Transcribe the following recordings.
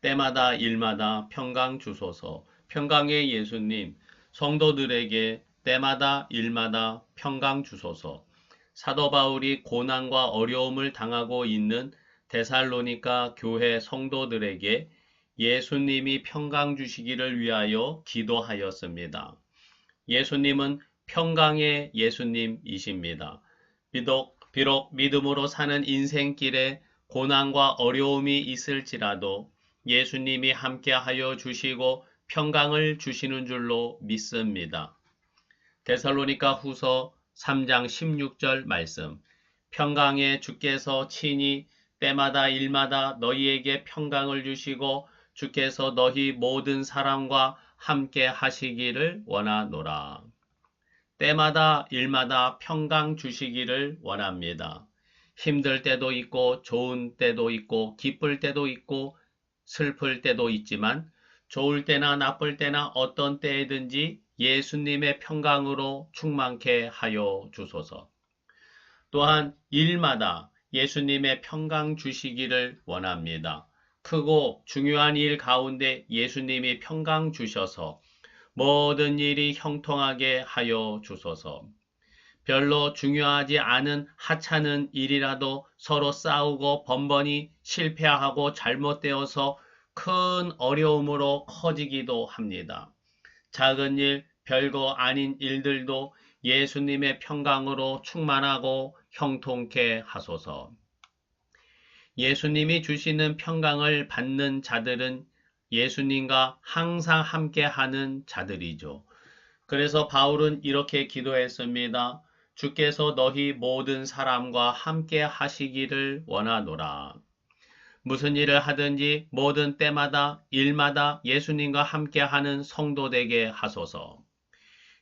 때마다 일마다 평강 주소서. 평강의 예수님, 성도들에게 때마다 일마다 평강 주소서. 사도 바울이 고난과 어려움을 당하고 있는 데살로니가 교회 성도들에게 예수님이 평강 주시기를 위하여 기도하였습니다. 예수님은 평강의 예수님이십니다. 비록, 비록 믿음으로 사는 인생길에 고난과 어려움이 있을지라도 예수님이 함께하여 주시고 평강을 주시는 줄로 믿습니다. 데살로니가 후서 3장 16절 말씀 평강의 주께서 친히 때마다 일마다 너희에게 평강을 주시고 주께서 너희 모든 사람과 함께 하시기를 원하노라. 때마다 일마다 평강 주시기를 원합니다. 힘들 때도 있고 좋은 때도 있고 기쁠 때도 있고 슬플 때도 있지만 좋을 때나 나쁠 때나 어떤 때에든지 예수님의 평강으로 충만케 하여 주소서. 또한 일마다 예수님의 평강 주시기를 원합니다. 크고 중요한 일 가운데 예수님이 평강 주셔서 모든 일이 형통하게 하여 주소서. 별로 중요하지 않은 하찮은 일이라도 서로 싸우고 번번이 실패하고 잘못되어서 큰 어려움으로 커지기도 합니다. 작은 일, 별거 아닌 일들도 예수님의 평강으로 충만하고 형통케 하소서. 예수님이 주시는 평강을 받는 자들은 예수님과 항상 함께 하는 자들이죠. 그래서 바울은 이렇게 기도했습니다. 주께서 너희 모든 사람과 함께 하시기를 원하노라. 무슨 일을 하든지 모든 때마다 일마다 예수님과 함께 하는 성도 되게 하소서.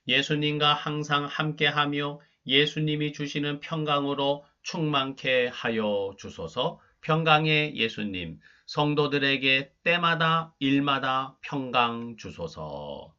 예수님과 항상 함께하며 예수님이 주시는 평강으로 충만케 하여 주소서 평강의 예수님, 성도들에게 때마다 일마다 평강 주소서.